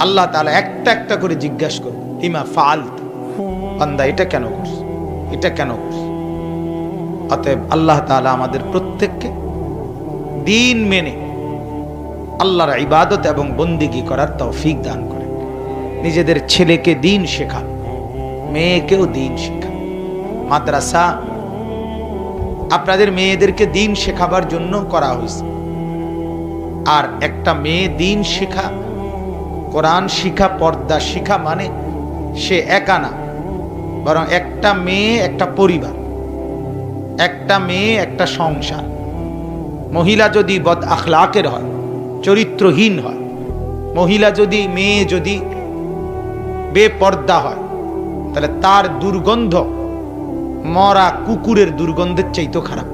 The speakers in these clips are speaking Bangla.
আল্লাহ তাআলা একটা একটা করে জিজ্ঞাসা করবে, ইমা ফাআলত? বান্দা, এটা কেন করছ? এটা কেন করছ? অতএব আল্লাহ তাআলা আমাদের প্রত্যেককে দিন মেনে আল্লাহর ইবাদত এবং বন্দিগি করার তৌফিক দান করে নিজেদের ছেলেকে দিন শেখান, মেয়েকেও দিন শেখান। মাদ্রাসা, আপনাদের মেয়েদেরকে দিন শেখাবার জন্য করা হয়েছে। আর একটা মেয়ে দিন শেখা কোরআন শিখা, পর্দা শিখা মানে সে একা না, বরং একটা মেয়ে, একটা পরিবার, একটা মেয়ে, একটা সংসার। মহিলা যদি বদ আখলাকের হয়, চরিত্রহীন হয়, মহিলা যদি, মেয়ে যদি বেপর্দা হয়, তাহলে তার দুর্গন্ধ মরা কুকুরের দুর্গন্ধের চাইতো খারাপ।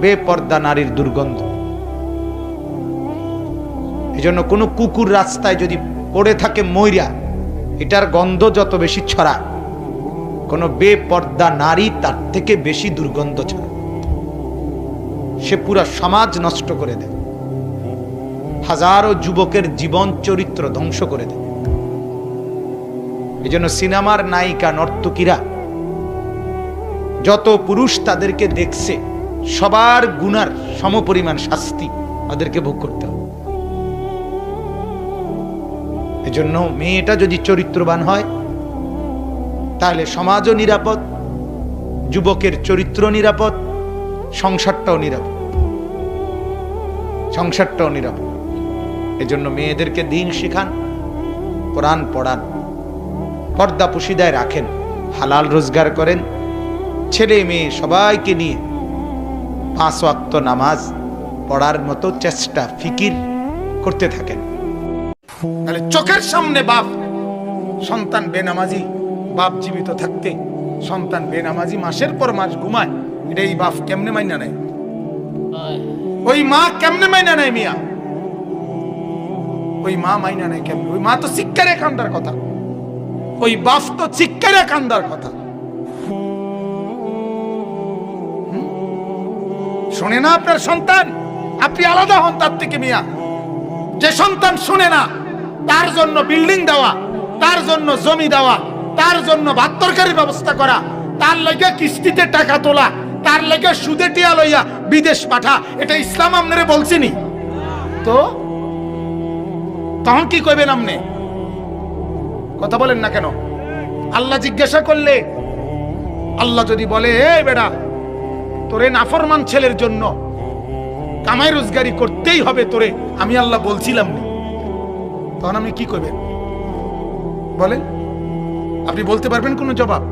বেপর্দা নারীর দুর্গন্ধ। এই জন্য কোনো কুকুর রাস্তায় যদি পড়ে থাকে ময়রা এটার গন্ধ যত বেশি ছড়ায়, কোনো বেপর্দা নারী তার থেকে বেশি দুর্গন্ধ ছড়ায়। সে পুরা সমাজ নষ্ট করে দেয়। হাজারো যুবকের জীবন চরিত্র ধ্বংস করে দেয়। এই জন্য সিনেমার নায়িকা, নর্তকীরা, যত পুরুষ তাদেরকে দেখছে, সবার গুনার সমপরিমাণ শাস্তি তাদেরকে ভোগ করতে এজন্য মেয়েটা যদি চরিত্রবান হয়, তাহলে সমাজও নিরাপদ, যুবকের চরিত্র নিরাপদ, সংসারটাও নিরাপদ। সংসারটাও নিরাপদ। এজন্য মেয়েদেরকে দিন শেখান, কোরআন পড়ান, পর্দা পুশিদায় রাখেন, হালাল রোজগার করেন, ছেলে মেয়ে সবাইকে নিয়ে পাঁচ ওয়াক্ত নামাজ পড়ার মতো চেষ্টা, ফিকির করতে থাকেন। তাহলে চোখের সামনে বাপ, সন্তান বেনামাজি, বাপ জীবিত থাকতে সন্তান বেনামাজি মাসের পর মাস ঘুমায়, এটা এই বাপ কেমনে মাইনা নেয়? ওই মা কেমনে মাইনা নেয় মিয়া? ওই মা মাইনা নেয় কেমনে? ওই মা তো শিক্ষারে কান্দার কথা। ওই বাপ তো শিক্ষারে কান্দার কথা? শোনে না আপনার সন্তান? আপনি আলাদা হন তার থেকে মিয়া। যে সন্তান শুনে না তার জন্য বিল্ডিং দেওয়া, তার জন্য জমি দেওয়া, তার জন্য ভাত তরকারির ব্যবস্থা করা, তার লেগে কিস্তিতে টাকা তোলা, তার লেগে সুদে টিয়া লইয়া বিদেশ পাঠা, এটা ইসলাম আমনে বলছিনি। তো? তখন কি কইবেন আমনে? কথা বলেন না কেন? আল্লাহ জিজ্ঞাসা করলে, আল্লাহ যদি বলে, এ বেড়া, তোরে নাফরমান ছেলের জন্য কামাই রোজগারি করতেই হবে তোরে, আমি আল্লাহ বলছিলাম না। তখন আপনি কি করবেন? বলেন। আপনি বলতে পারবেন কোনো জবাব?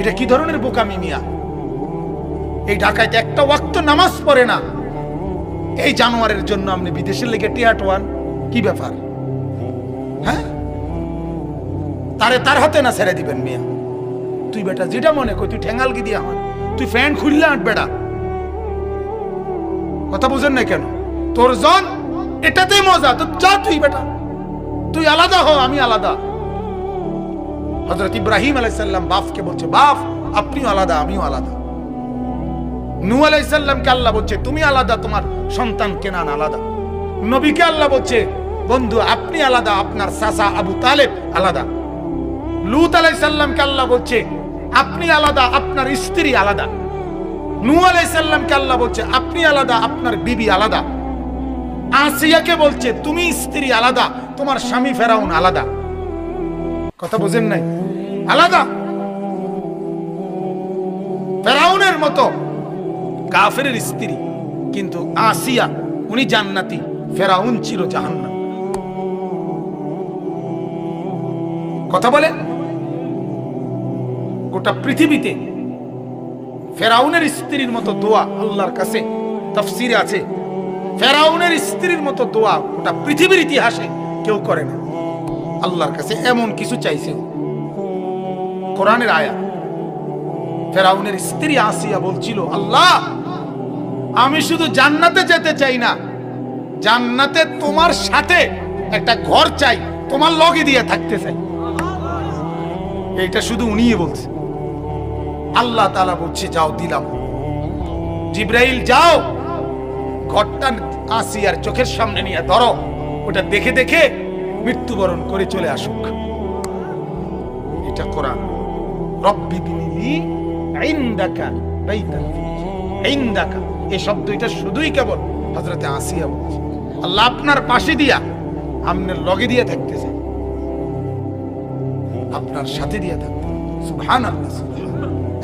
এটা কি ধরনের বোকামি মিয়া? এই ঢাকায় একটা ওয়াক্ত নামাজ পড়ে না। এই জানোয়ারের জন্য আপনি বিদেশের লেগে টিয়াট ওয়ান। কি ব্যাপার? হ্যাঁ? তারে তার হাতে না ছেড়ে দিবেন মিয়া। তুই বেটা যেটা মনে কর, তুই ঠেঙ্গাল কি দিয়ে আমার তুই ফ্যান খুললে আট বেটা কথা বুঝেন না কেন? তোর জন, এটাতেই মজা। তো যা তুই বেটা। তুই আলাদা হ, আমি আলাদা। হজরত ইব্রাহিম আলাইসাল্লাম বাপকে বলছে, বাপ, আপনিও আলাদা, আমিও আলাদা। নু আলাইসাল্লামকে আল্লাহ বলছে, তুমি আলাদা, তোমার সন্তান কেনান আলাদা। নবীকে আল্লাহ বলছে, বন্ধু, আপনি আলাদা, আপনার আবু তালেব আলাদা। লুত আলাইসাল্লামকে আল্লাহ বলছে, আপনি আলাদা, আপনার স্ত্রী আলাদা। নু আলাইসাল্লামকে আল্লাহ বলছে, আপনি আলাদা, আপনার বিবি আলাদা। আসিয়াকে বলছে, তুমি স্ত্রী আলাদা তোমার স্বামী ফেরাউন আলাদা। কথা বুঝেন নাই? আলাদা। ফেরাউনের মতো কাফের স্ত্রী, কিন্তু আসিয়া, উনি জান্নাতি, ফেরাউন ছিল জাহান্নাম কথা বলেন? গোটা পৃথিবীতে ফেরাউনের স্ত্রীর মতো দোয়া আল্লাহর কাছে, তফসিরে আছে। ফেরাউনের স্ত্রীর মতো দোয়া গোটা পৃথিবীর ইতিহাসে কেউ করে না। আল্লাহর কাছে এমন কিছু চাইছে কোরআনের আয়া। ফেরাউনের স্ত্রী আসিয়া বলছিল, আল্লাহ, আমি শুধু জান্নাতে যেতে চাই না। জান্নাতে তোমার সাথে একটা ঘর চাই, তোমার লগে দিয়ে থাকতে চাই। এটা শুধু উনিই বলছে। আল্লাহ তালা বলছে, যাও, দিলাম। জিব্রাইল, যাও। ঘরটা আসিয়ার চোখের সামনে নিয়ে ধরো। ওটা দেখে দেখে মৃত্যুবরণ করে চলে আসুক। এটা কোরআন। রব্বি এই শব্দ এটা শুধুই কেবল আসিয়া বলছে। আল্লাহ আপনার পাশে দিয়া আপনার লগে দিয়ে থাকতে চাই আপনার সাথে দিয়ে থাকতে।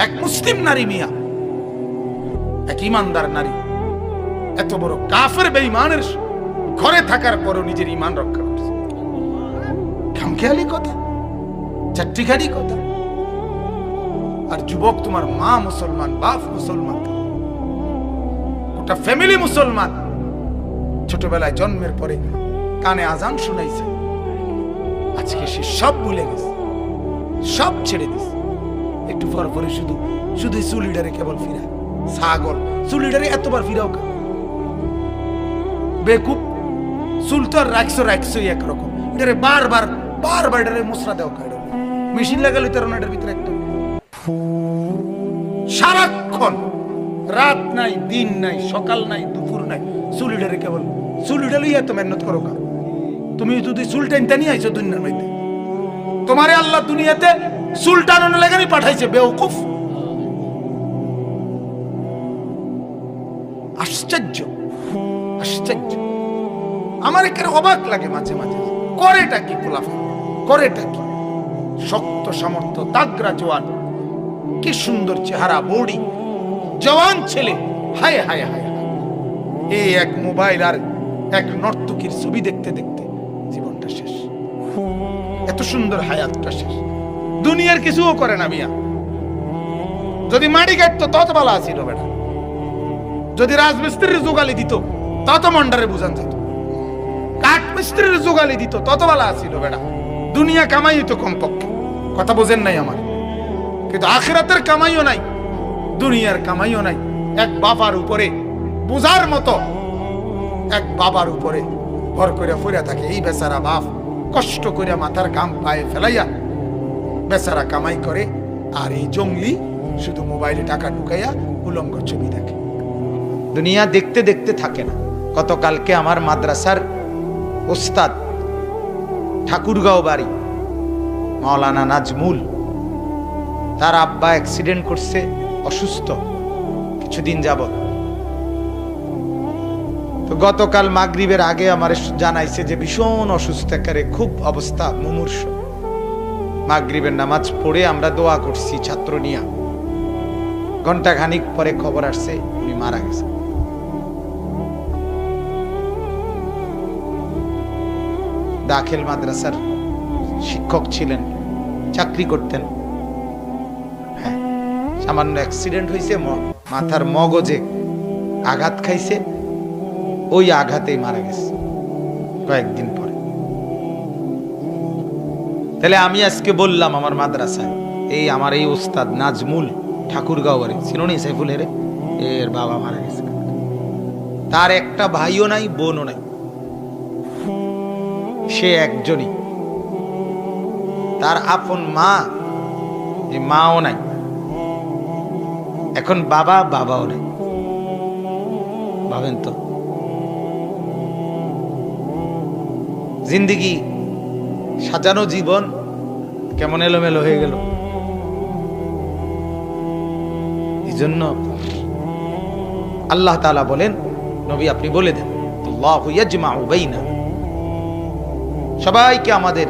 এক মুসলিম নারী মিয়া, এক ইমানদার নারী। এত বড় কাফের, বেঈমানের ঘরে থাকার পরও নিজের ইমান রক্ষা করছে। খামখেয়ালি কথা, চারটিখানি কথা। আর যুবক তোমার মা মুসলমান, বাপ মুসলমান ওটা ফ্যামিলি মুসলমান। ছোটবেলায় জন্মের পরে কানে আজান শুনাইছে। আজকে সে সব ভুলে গেছে, সব ছেড়ে দিছে। একটু পর পরে শুধু শুধু চুলিডারে কেবল ফিরায়। ছাগল, চুলিডারে এতবার ফিরাও কেন? বেকুব চুল তো রাখছো, রাখছোই একরকম। এটারে বারবার বারবার এটারে মশলা দেওয়া কারণ মেশিন লাগালে তার এটার ভিতরে একদম সারাক্ষণ রাত নাই, দিন নাই, সকাল নাই, দুপুর নাই চুলিডারে কেবল চুলিডারই এত মেহনত করো কারও? তুমি যদি চুল টেনতে নিয়ে আইছো দুনিয়ার মধ্যে তোমারে আল্লাহ দুনিয়াতে চুল টানানো লাগানি পাঠাইছে বেউকুফ আশ্চর্য আশ্চর্য। আমার এখানে অবাক লাগে মাঝে মাঝে। করেটা কি গোলাফা করেটা কি? শক্ত সামর্থ্য তাগরা জোয়ান। কি সুন্দর চেহারা, বডি। জওয়ান ছেলে। হায় হায় হায় এই এক মোবাইল আর এক নর্তকীর ছবি দেখতে দেখতে জীবনটা শেষ। এত সুন্দর হায়াতটা শেষ। দুনিয়ার কিছুও করে না মিয়া। যদি মাটি কাটতো তত ভালো আছিল বেটা। যদি রাজমিস্ত্রির জোগালি দিত তত মন্ডারে বুঝান যেত। মিস্ত্রির জোগালি দিত, তত ভালো আছিল বেটা। দুনিয়া কামাই তো কমপক্ষে। কথা বোঝেন নাই আমার। কিন্তু আখিরাতের কামাইও নাই, দুনিয়ার কামাইও নাই। এক বাবার উপরে, বোঝার মতো এক বাবার উপরে ভর করে ফুরে থাকে। এই বেচারা বাপ কষ্ট করে মাথার কাম পায়ে ফেলাইয়া বেচারা কামাই করে, আর এই জঙ্গলি শুধু মোবাইলে টাকা ঢুকাইয়া উলঙ্গ ছবি দেখে। দুনিয়া দেখতে দেখতে থাকে না। গতকালকে আমার মাদ্রাসার ওস্তাদ, ঠাকুরগাঁও বাড়ি, মাওলানা নাজমুল। তার আব্বা অ্যাক্সিডেন্ট করছে, অসুস্থ, কিছুদিন যাবত তো গতকাল মাগরিবের আগে আমার জানাইছে যে ভীষণ অসুস্থ একারে খুব অবস্থা, মুমূর্ষ। মাগরিবের নামাজ পড়ে আমরা দোয়া করছি ছাত্র নিয়া। ঘণ্টা খানিক পরে খবর আসছে, উনি মারা গেছে দাখিল মাদ্রাসার শিক্ষক ছিলেন, চাকরি করতেন। হ্যাঁ সামান্য অ্যাক্সিডেন্ট হয়েছে মাথার মগজে আঘাত খাইছে, ওই আঘাতেই মারা গেছে কয়েকদিন পরে। তাহলে আমি আজকে বললাম আমার মাদ্রাসায়, এই আমার এই ওস্তাদ নাজমুল ঠাকুরগাঁও বাড়ি চিনি সাইফুলের এর বাবা মারা গেছে। তার একটা ভাইও নাই, বোনও নাই। সে একজনই। তার আপন মা, যে মাও নাই। এখন বাবা, বাবাও নাই। ভাবেন তো। জিন্দিগি সাজানো জীবন কেমন এলোমেলো হয়ে গেল। এই জন্য আল্লাহ তাআলা বলেন, নবী আপনি বলে দেন, আল্লাহু ইয়াজমাউ বাইনা সবাইকে আমাদের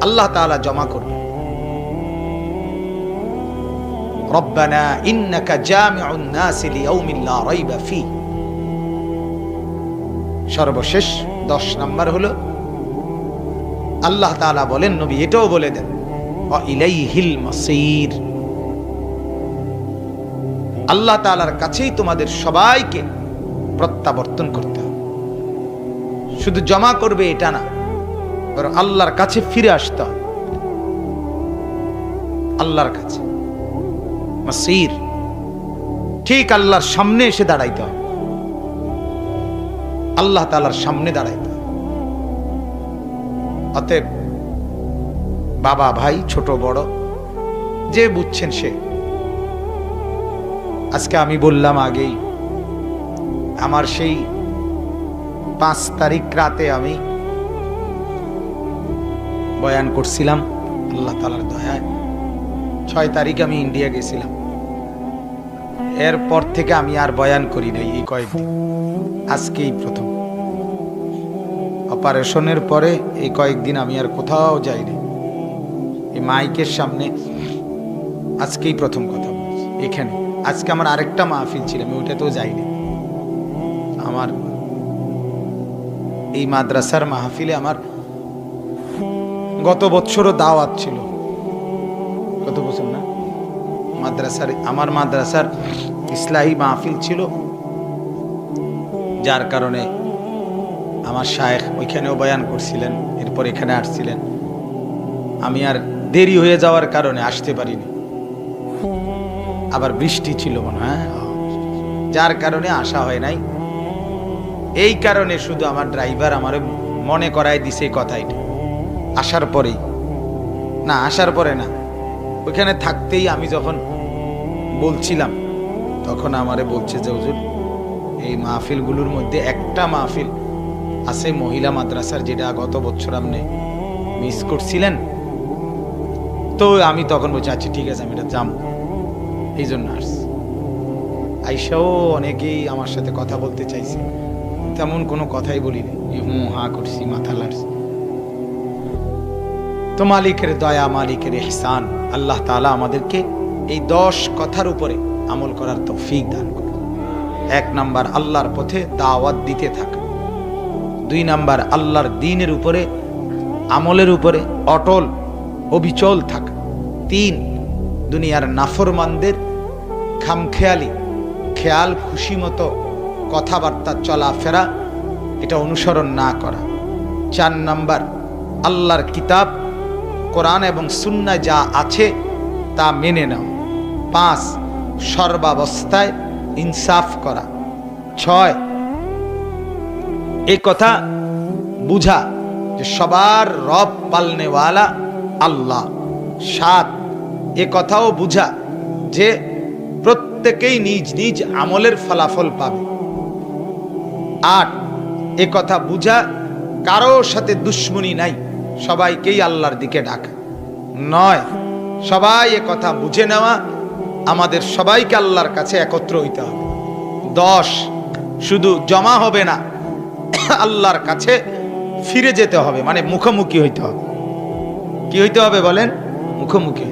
আল্লাহ তাআলা জমা করবে রব্বানা ইন্নাকা জামিউন সর্বশেষ দশ নাম্বার হলো, আল্লাহ তাআলা বলেন, নবী এটাও বলে দেন ইলাইহিল মাসির। আল্লাহ তাআলার কাছেই তোমাদের সবাইকে প্রত্যাবর্তন করতে হবে। শুধু জমা করবে এটা না, বরং আল্লাহর কাছে ফিরে আসতে হবে। আল্লাহর কাছে। মাসির। ঠিক আল্লাহর সামনে এসে দাঁড়াইতে হবে। আল্লাহ তালার সামনে দাঁড়াইতে হবে। অতএব বাবা ভাই, ছোট, বড়, যে বুঝছেন সে। আজকে আমি বললাম আগেই, আমার সেই পাঁচ তারিখ রাতে আমি বয়ান করছিলাম, আল্লাহ তালার দয়ায়। ছয় তারিখ আমি ইন্ডিয়া গেছিলাম। এরপর থেকে আমি আর বয়ান করি নাই এই কয়েকদিন। আজকেই প্রথম। অপারেশনের পরে এই কয়েকদিন আমি আর কোথাও যাইনি। এই মাইকের সামনে আজকেই প্রথম কথা। বলছি এখানে। আজকে আমার আরেকটা মাহফিল ছিল, আমি ওইটাতেও যাইনি। আমার এই মাদ্রাসার মাহফিলে আমার গত বছরও দাওয়াত ছিল। গত বছর না। মাদ্রাসার, আমার মাদ্রাসার ইসলাহী মাহফিল ছিল। যার কারণে আমার শায়েখ ওইখানেও বয়ান করছিলেন, এরপর এখানে আসছিলেন। আমি আর দেরি হয়ে যাওয়ার কারণে আসতে পারিনি। আবার বৃষ্টি ছিল মনে হয় হ্যাঁ? যার কারণে আসা হয় নাই। এই কারণে শুধু আমার ড্রাইভার আমার মনে করায় দিছে এই কথাইটা আসার পরেই। না, আসার পরে না। ওইখানে থাকতেই আমি যখন বলছিলাম, তখন আমারে বলছে যে, হুজুর, এই মাহফিলগুলোর মধ্যে একটা মাহফিল আছে মহিলা মাদ্রাসার, যেটা গত বছর আপনি মিস করছিলেন? তো আমি তখন বলছি আচ্ছা ঠিক আছে, আমি এটা যাম। এই জন্য আইসাও অনেকেই আমার সাথে কথা বলতে চাইছে। তেমন কোনো কথাই বলিনি এই হুঁ হা করছি, মাথা লাড়ছি তো মালিকের দয়া, মালিকের এহসান আল্লাহ তাআলা আমাদেরকে এই দশ কথার উপরে আমল করার তৌফিক দান করুন। এক নাম্বার, আল্লাহর পথে দাওয়াত দিতে থাকা। দুই নাম্বার, আল্লাহর দিনের উপরে, আমলের উপরে অটল, অবিচল থাকা। তিন, দুনিয়ার নাফরমানদের খামখেয়ালি, খেয়াল খুশি মতো কথাবার্তা, চলাফেরা, এটা অনুসরণ না করা। চার নাম্বার, আল্লাহর কিতাব, কোরআন এবং সুন্না যা আছে তা মেনে নাও। পাঁচ, সর্বাবস্থায় ইনসাফ করা। ছয় এই কথা বুঝা যে সবার রব পালনেওয়ালা আল্লাহ। সাত, এ কথাও বুঝা যে প্রত্যেকেই নিজ নিজ আমলের ফলাফল পাবে। আট, এ কথা বুঝা কারও সাথে দুশ্মনী নাই, সবাইকেই আল্লাহর দিকে ডাকা। নয়, সবাই এ কথা বুঝে নেওয়া, আমাদের সবাইকে আল্লাহর কাছে একত্র হইতে হবে। দশ, শুধু জমা হবে না, আল্লাহর কাছে ফিরে যেতে হবে মানে মুখোমুখি হইতে হবে। কি হইতে হবে বলেন? মুখোমুখি।